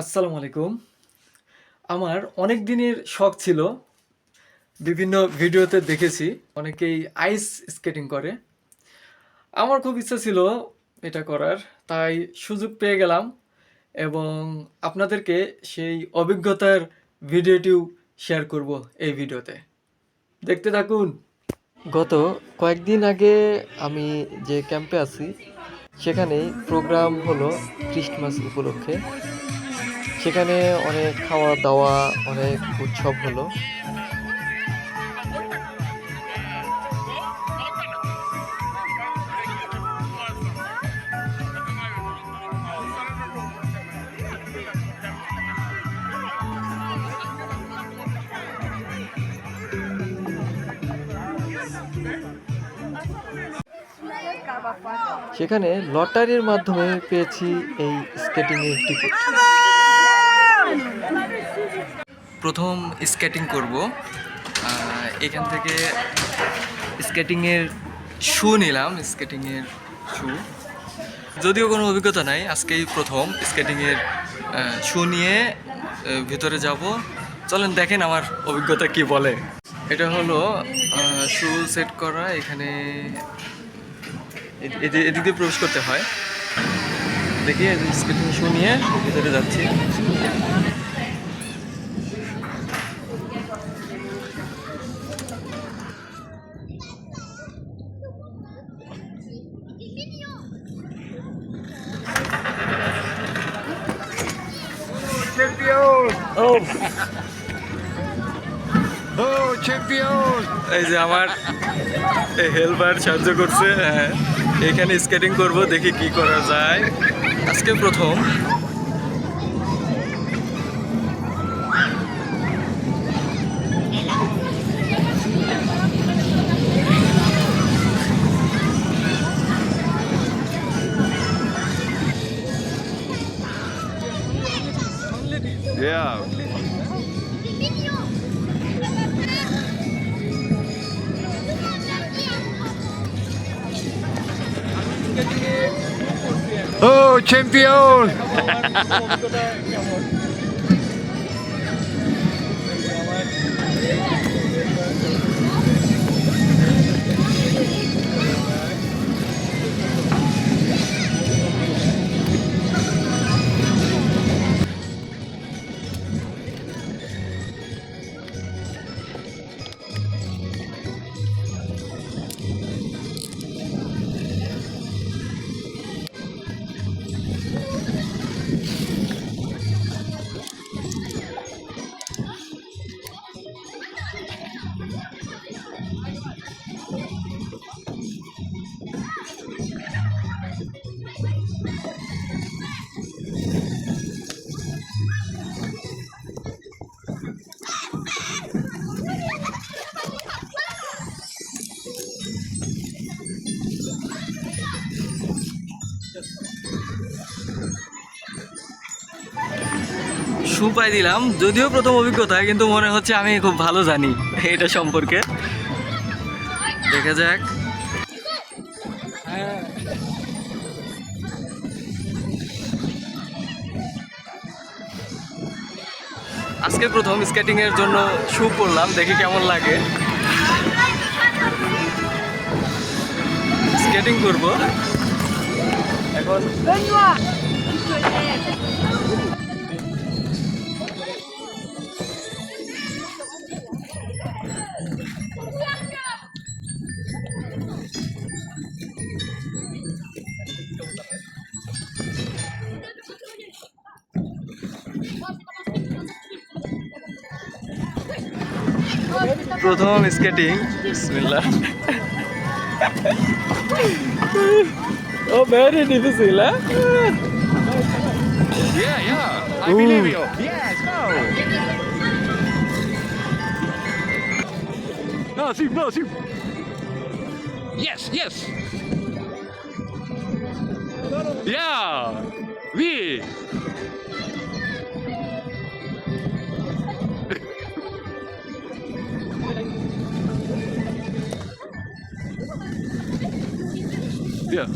আসসালামু আলাইকুম। আমার অনেক দিনের শখ ছিল, বিভিন্ন ভিডিওতে দেখেছি, অনেকেই আইস স্কেটিং করে। আমার খুব ইচ্ছা ছিল এটা করার, তাই সুযোগ পেয়ে গেলাম এবং আপনাদেরকে সেই অভিজ্ঞতার ভিডিওটিও শেয়ার করব এই ভিডিওতে। দেখতে থাকুন। গত কয়েকদিন আগে আমি যে ক্যাম্পে আছি সেখানে প্রোগ্রাম হলো ক্রিসমাস উপলক্ষে। সেখানে অনেক খাওয়া দাওয়া অনেক উৎসব হলো। সেখানে লটারির মাধ্যমে পেয়েছি এই স্কেটিংয়ের টিকিট। প্রথম স্কেটিং করব। এখান থেকে স্কেটিংয়ের শু নিলাম স্কেটিংয়ের শু যদিও কোনো অভিজ্ঞতা নাই, আজকেই প্রথম স্কেটিংয়ের শু নিয়ে ভিতরে যাব। চলেন দেখেন আমার অভিজ্ঞতা কি বলে। এটা হলো শু সেট করা, এখানে এদি- এদি- এদিক দিয়ে প্রবেশ করতে হয়। দেখি স্কেটিং শু নিয়ে ভিতরে যাচ্ছি। এই যে আমার হেল্পার সাহায্য করছে হ্যাঁ। এখানে স্কেটিং করব দেখি কি করা যায়। আজকে প্রথম। Yeah. Oh, champion! শু পাই দিলাম। যদিও প্রথম অভিজ্ঞতা, কিন্তু মনে হচ্ছে আমি খুব ভালো জানি এটা সম্পর্কে। দেখা যাক। আজকে প্রথম স্কেটিং এর জন্য শু পরলাম দেখি কেমন লাগে। স্কেটিং করব। এখন প্রথম স্কেটিং বিসমিল্লাহ ও very difficult Yeah, yeah. I Ooh. believe you. Yes, go. No, see, no, see. Yes, yes. Yeah. We. Yeah.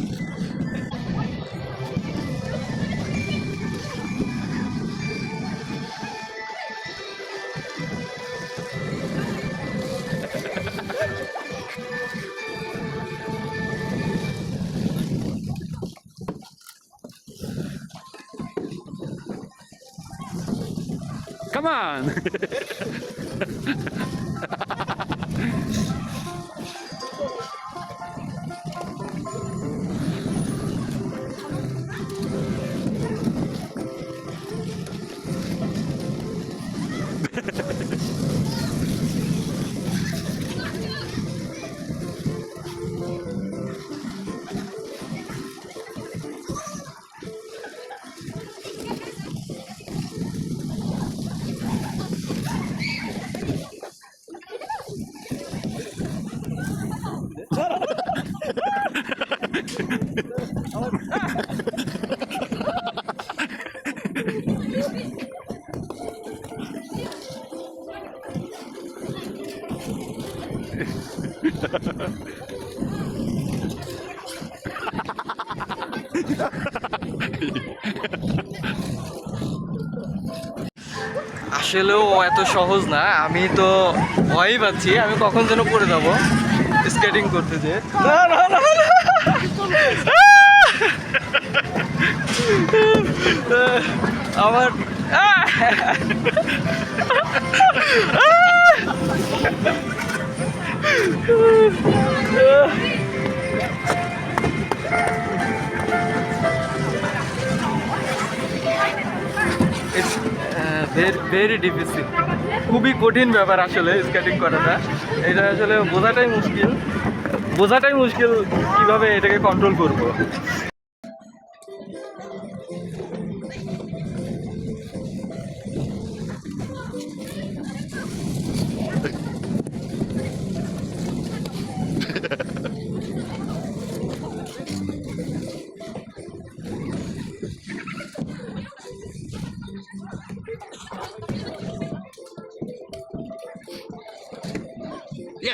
Come on! আসলেও এত সহজ না আমি তো ভয়ই পাচ্ছি আমি কখন যেন পড়ে যাব স্কেটিং করতে যে না না না না। আমার ভেরি ডিফিসিল খুবই কঠিন ব্যাপার আসলে স্কেটিং করাটা। এটা আসলে বোঝাটাই মুশকিল। বোঝাটাই মুশকিল কীভাবে এটাকে কন্ট্রোল করব।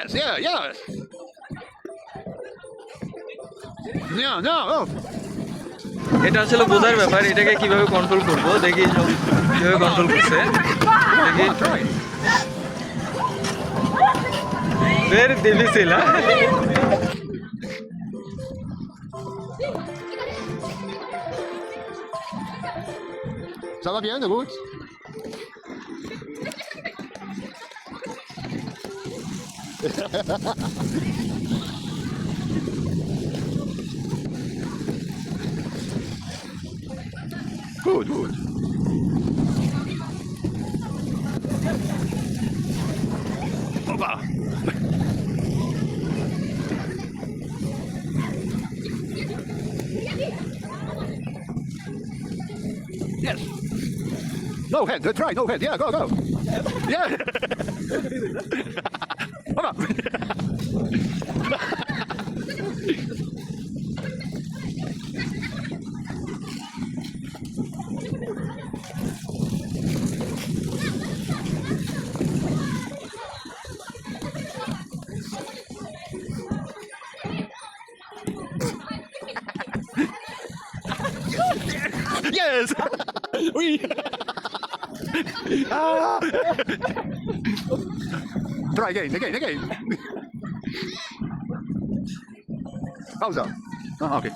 Yes, yeah, yeah. No, no, oh. এটা আসলে বোঝার ব্যাপার এটাকে কীভাবে কন্ট্রোল করব দেখি কীভাবে কন্ট্রোল করছে দেখি. Very difficile Ça va bien, Wood? Good, good. Hoppa! Yes. No head. Try no head. Yeah, go, go. Yeah. up. yes! we. ah! Try again, again, again. Pausa. Ah, okay.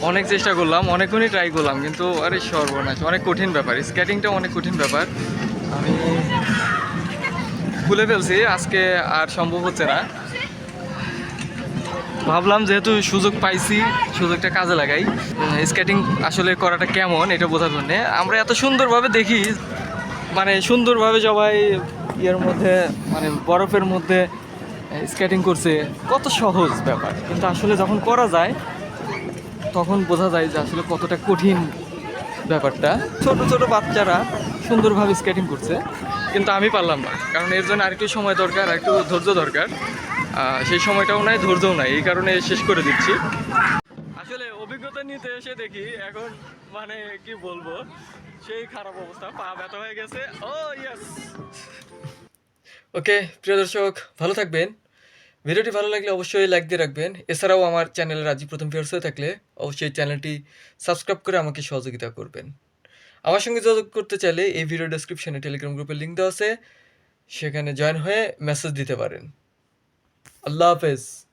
অনেক চেষ্টা করলাম অনেকক্ষণই try করলাম কিন্তু আরে সর্বনাশ অনেক কঠিন ব্যাপার স্কেটিংটা অনেক কঠিন ব্যাপার আমি ভুলে ফেলছি আজকে আর সম্ভব হচ্ছে না ভাবলাম যেহেতু সুযোগ পাইছি, সুযোগটা কাজে লাগাই। স্কেটিং আসলে করাটা কেমন এটা বোঝার জন্যে। আমরা এত সুন্দরভাবে দেখি মানে সুন্দরভাবে সবাই ইয়ের মধ্যে মানে বরফের মধ্যে স্কেটিং করছে। কত সহজ ব্যাপার। কিন্তু আসলে যখন করা যায়, তখন বোঝা যায় যে আসলে কতটা কঠিন ব্যাপারটা। ছোট ছোট বাচ্চারা সুন্দরভাবে স্কেটিং করছে। কিন্তু আমি পারলাম না। কারণ এর জন্য আরেকটু সময় দরকার আর একটু ধৈর্য দরকার। সেই সময়টাও নাই, ধৈর্যও নাই, এই কারণে শেষ করে দিচ্ছি। আসলে অভিজ্ঞতা নিতে এসে দেখি, এখন মানে কি বলব, সেই খারাপ অবস্থা, পা ব্যথা হয়ে গেছে। ও ইয়েস ওকে প্রিয় দর্শক, ভালো থাকবেন। ভিডিওটি ভালো লাগলে অবশ্যই লাইক দিয়ে রাখবেন। এছাড়াও আমার চ্যানেলে রাজি প্রথম ভিউয়ার্স হয়ে থাকলে অবশ্যই চ্যানেলটি সাবস্ক্রাইব করে আমাকে সহযোগিতা করবেন। আমার সঙ্গে যোগাযোগ করতে চাইলে এই ভিডিও ডেসক্রিপশনে টেলিগ্রাম গ্রুপের লিঙ্ক দেওয়া আছে। সেখানে জয়েন হয়ে মেসেজ দিতে পারেন। love is.